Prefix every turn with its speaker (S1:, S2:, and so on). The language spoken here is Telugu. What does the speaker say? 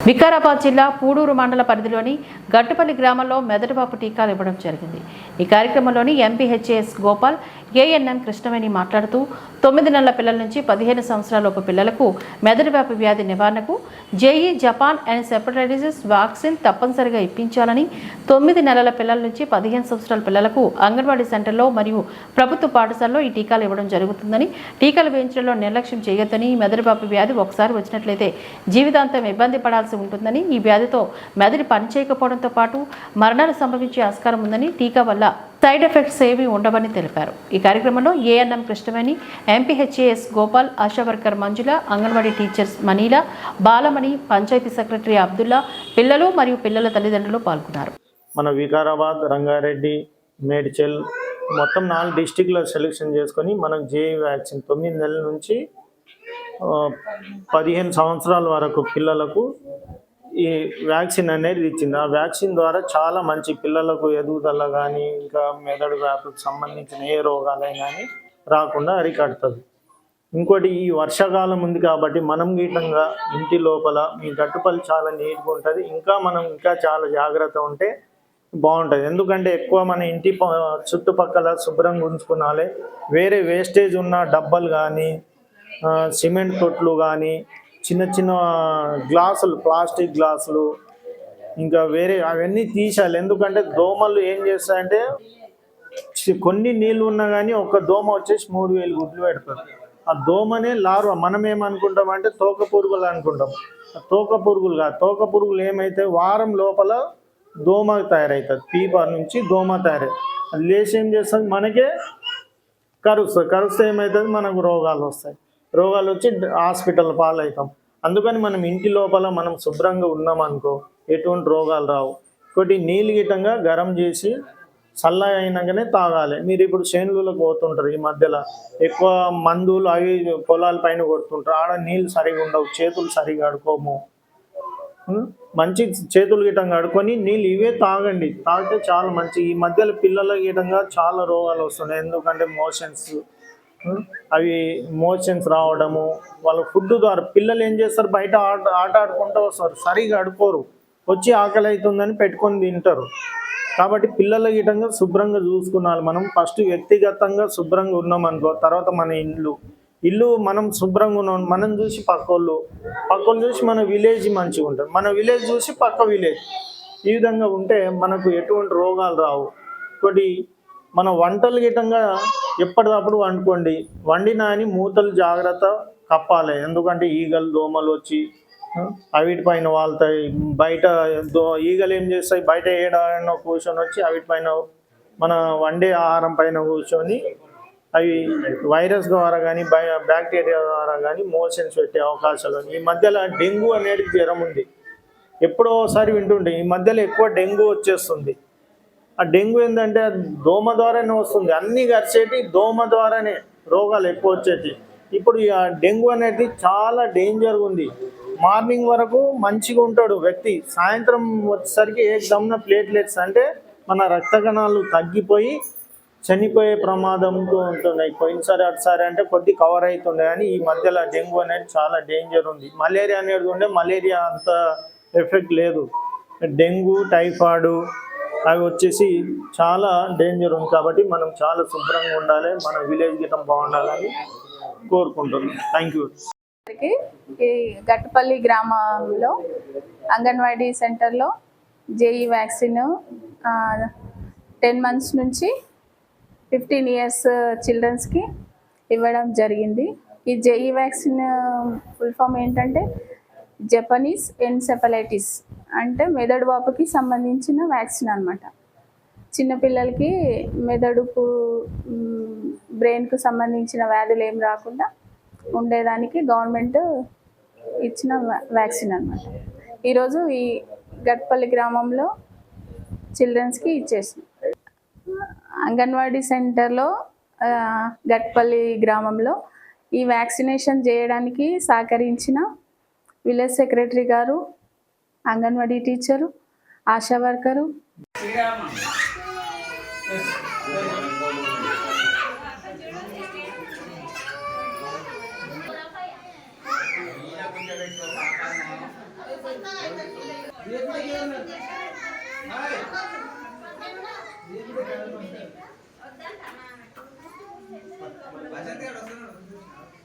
S1: వికారాబాద్ జిల్లా పూడూరు మండల పరిధిలోని గట్టుపల్లి గ్రామంలో మెదడుబాపు టీకాలు ఇవ్వడం జరిగింది. ఈ కార్యక్రమంలోని ఎంపీహెచ్ఏఎస్ గోపాల్ ఏఎన్ఎం కృష్ణవేణి మాట్లాడుతూ తొమ్మిది నెలల పిల్లల నుంచి పదిహేను సంవత్సరాలలోపు పిల్లలకు మెదడుబాపు వ్యాధి నివారణకు జేఈ జపాన్ అండ్ సెపటైటిస్ వ్యాక్సిన్ తప్పనిసరిగా ఇప్పించాలని తొమ్మిది నెలల పిల్లల నుంచి పదిహేను సంవత్సరాల పిల్లలకు అంగన్వాడీ సెంటర్లో మరియు ప్రభుత్వ పాఠశాలలో ఈ టీకాలు ఇవ్వడం జరుగుతుందని టీకాలు వేయించడంలో నిర్లక్ష్యం చేయొద్దని మెదడుబాపు వ్యాధి ఒకసారి వచ్చినట్లయితే జీవితాంతం ఇబ్బంది పడాల్సి ఉంటుందని ఈ వ్యాధితో మెదడు పనిచేయకపోవడంతో పాటు మరణాలు సంభవించే ఆస్కారం ఉందని టీకా వల్ల సైడ్ ఎఫెక్ట్స్ ఏవి ఉండవని తెలిపారు. ఈ కార్యక్రమంలో ANM Krishnaveni MPHAS Gopal ASHA worker Manjula anganwadi teachers Manila Balamani panchayat secretary Abdullah పిల్లలు మరియు పిల్లల తల్లిదండ్రులు పాల్గొన్నారు.
S2: మన వికారాబాద్ రంగారెడ్డి మేడ్చల్ మొత్తం నాలుగు డిస్టిక్లో సెలెక్షన్ చేసుకొని మనకు జేఈ వ్యాక్సిన్ తొమ్మిది నెలల నుంచి పదిహేను సంవత్సరాల వరకు పిల్లలకు ఈ వ్యాక్సిన్ అనేది ఇచ్చింది. ఆ వ్యాక్సిన్ ద్వారా చాలా మంచి పిల్లలకు ఎదుగుదల కానీ ఇంకా మెదడు వ్యాపులకు సంబంధించిన ఏ రోగాలైనా కానీ రాకుండా అరికడుతుంది. ఇంకోటి ఈ వర్షాకాలం ఉంది కాబట్టి మనం గీటంగా ఇంటి లోపల మీ గట్టుపల్లి చాలా నీట్గా ఉంటుంది. ఇంకా మనం ఇంకా చాలా జాగ్రత్త ఉంటే బాగుంటుంది. ఎందుకంటే ఎక్కువ మన ఇంటి చుట్టుపక్కల శుభ్రంగా ఉంచుకునాలి వేరే వేస్టేజ్ ఉన్న డబ్బాలు కానీ సిమెంట్ తొట్లు కానీ చిన్న చిన్న గ్లాసులు ప్లాస్టిక్ గ్లాసులు ఇంకా వేరే అవన్నీ తీసేయాలి ఎందుకంటే దోమలు ఏం చేస్తాయంటే కొన్ని నీళ్ళు ఉన్నా కానీ ఒక దోమ వచ్చేసి మూడు వేలు గుడ్లు పెడతారు. ఆ దోమనే లార్వా. మనం ఏమనుకుంటాం అంటే తోక పురుగులు అనుకుంటాం. ఆ తోక పురుగులు కాదు. తోక పురుగులు ఏమైతే వారం లోపల దోమ తయారవుతుంది. పీప నుంచి దోమ తయారై అది లేచి ఏం చేస్తుంది మనకే కరుస్తుంది. కరుస్తే ఏమవుతుంది మనకు రోగాలు వస్తాయి. రోగాలు వచ్చి హాస్పిటల్ పాలవుతాం. అందుకని మనం ఇంటి లోపల మనం శుభ్రంగా ఉన్నామనుకో ఎటువంటి రోగాలు రావు. ఒకటి నీళ్ళు గిట్టంగా గరం చేసి చల్లగా అయినాకనే తాగాలి. మీరు ఇప్పుడు చేనులకు పోతుంటారు ఈ మధ్యలో. ఎక్కువ మందులు అవి పొలాల పైన కొడుతుంటారు. ఆడ నీళ్ళు సరిగా ఉండవు చేతులు సరిగా అడుకోము మంచి చేతులు గిటంగా అడుకొని నీళ్ళు ఇవే తాగండి. తాగితే చాలా మంచి ఈ మధ్యలో పిల్లల గిటంగా చాలా రోగాలు వస్తున్నాయి. ఎందుకంటే మోషన్స్. అవి మోషన్స్ రావడము వాళ్ళ ఫుడ్ ద్వారా పిల్లలు ఏం చేస్తారు? బయట ఆట ఆట ఆడుకుంటూ వస్తారు. సరిగా ఆడుకోరు. వచ్చి ఆకలి అవుతుందని పెట్టుకొని తింటారు. కాబట్టి పిల్లల గిటంగా శుభ్రంగా చూసుకున్నాలి మనం. ఫస్ట్ వ్యక్తిగతంగా శుభ్రంగా ఉన్నాం అనుకో తర్వాత మన ఇల్లు. ఇల్లు మనం శుభ్రంగా ఉన్నాం. మనం చూసి పక్కోళ్ళు. పక్కోళ్ళు చూసి మన విలేజ్ మంచిగా ఉంటుంది మన విలేజ్ చూసి పక్క విలేజ్ ఈ విధంగా ఉంటే మనకు ఎటువంటి రోగాలు రావు. ఒకటి మన వంటలు గిటంగా ఎప్పటికప్పుడు వండుకోండి. వండినా అని మూతలు జాగ్రత్త కప్పాలి. ఎందుకంటే ఈగలు దోమలు వచ్చి అవిటిపైన వాళ్తాయి. బయట దో ఈగలు ఏం చేస్తాయి? బయట ఏడాడనో కూర్చొని వచ్చి అవిటిపైన మన వండే ఆహారం పైన కూర్చొని అవి వైరస్ ద్వారా కానీ బ్యాక్టీరియా ద్వారా కానీ మోషన్స్ పెట్టే అవకాశాలు ఈ మధ్యలో డెంగ్యూ అనేది జ్వరం ఉంది. ఎప్పుడో ఒకసారి వింటుండే ఈ మధ్యలో ఎక్కువ డెంగ్యూ వచ్చేస్తుంది. ఆ డెంగ్యూ ఏంటంటే అది దోమ ద్వారానే వస్తుంది. అన్ని గరిచేటి దోమ ద్వారానే రోగాలు ఎక్కువ వచ్చేటి. ఇప్పుడు ఆ డెంగ్యూ అనేది చాలా డేంజర్గా ఉంది. మార్నింగ్ వరకు మంచిగా ఉంటాడు వ్యక్తి. సాయంత్రం వచ్చేసరికి ఏ దమ్న ప్లేట్లెట్స్ అంటే మన రక్త కణాలు తగ్గిపోయి చనిపోయే ప్రమాదంతో ఉంటున్నాయి. పోయినసారి అటుసారి అంటే కొద్ది కవర్ అవుతుండే కానీ ఈ మధ్యలో డెంగ్యూ అనేది చాలా డేంజర్ ఉంది. మలేరియా అనేది ఉండే మలేరియా అంత ఎఫెక్ట్ లేదు. డెంగ్యూ టైఫాయిడ్ అవి వచ్చేసి చాలా డేంజర్ ఉంది కాబట్టి మనం చాలా శుభ్రంగా ఉండాలి మన విలేజ్ గిటం బాగుండాలని కోరుకుంటున్నాం. థ్యాంక్ యూ
S3: ఈ గట్టపల్లి గ్రామంలో అంగన్వాడీ సెంటర్లో జేఈ వ్యాక్సిన్ టెన్ మంత్స్ నుంచి ఫిఫ్టీన్ ఇయర్స్ చిల్డ్రన్స్కి ఇవ్వడం జరిగింది. ఈ జేఈ వ్యాక్సిన్ ఫుల్ ఫామ్ ఏంటంటే జపనీస్ ఎన్సెఫలైటిస్ అంటే మెదడు వాపుకి సంబంధించిన వ్యాక్సిన్ అనమాట చిన్నపిల్లలకి మెదడుకు బ్రెయిన్కు సంబంధించిన వ్యాధులు ఏం రాకుండా ఉండేదానికి గవర్నమెంట్ ఇచ్చిన వ్యాక్సిన్ అనమాట ఈరోజు ఈ గట్పల్లి గ్రామంలో చిల్డ్రన్స్కి ఇచ్చేసింది అంగన్వాడీ సెంటర్లో గట్పల్లి గ్రామంలో ఈ వ్యాక్సినేషన్ చేయడానికి సహకరించిన విలేజ్ సెక్రటరీ గారు అంగన్వాడీ టీచరు ఆశా వర్కరు.